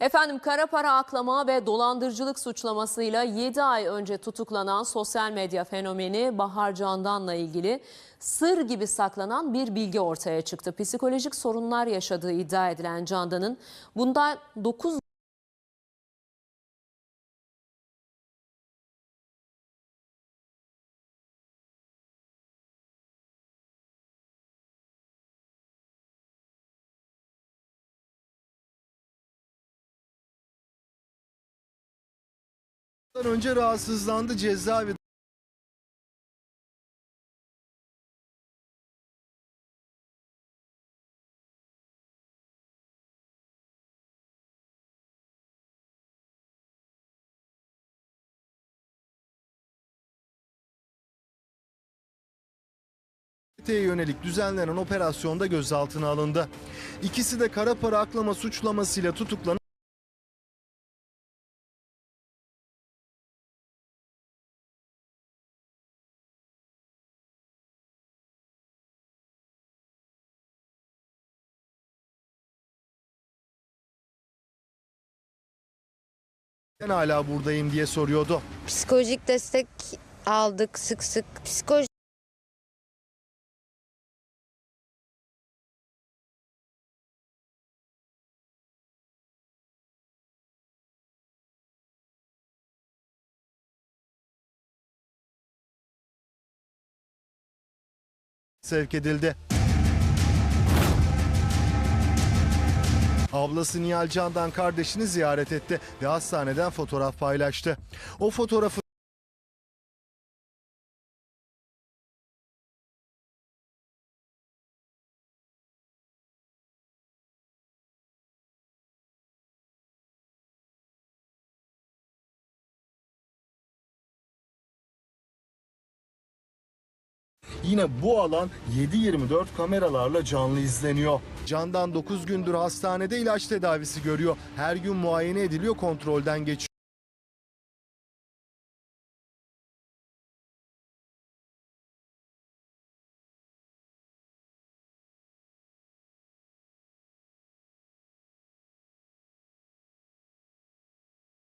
Efendim kara para aklama ve dolandırıcılık suçlamasıyla 7 ay önce tutuklanan sosyal medya fenomeni Bahar Candan'la ilgili sır gibi saklanan bir bilgi ortaya çıktı. Psikolojik sorunlar yaşadığı iddia edilen Candan'ın bundan 9 önce rahatsızlandı cezaevi Çeteye yönelik düzenlenen operasyonda gözaltına alındı. İkisi de kara para aklama suçlamasıyla tutuklanıp ben hala buradayım diye soruyordu. Psikolojik destek aldık sık sık. Psikoloji sevk edildi. Ablası Nihal Candan kardeşini ziyaret etti ve hastaneden fotoğraf paylaştı. O fotoğrafı Yine bu alan 7-24 kameralarla canlı izleniyor. Candan 9 gündür hastanede ilaç tedavisi görüyor. Her gün muayene ediliyor, kontrolden geçiyor.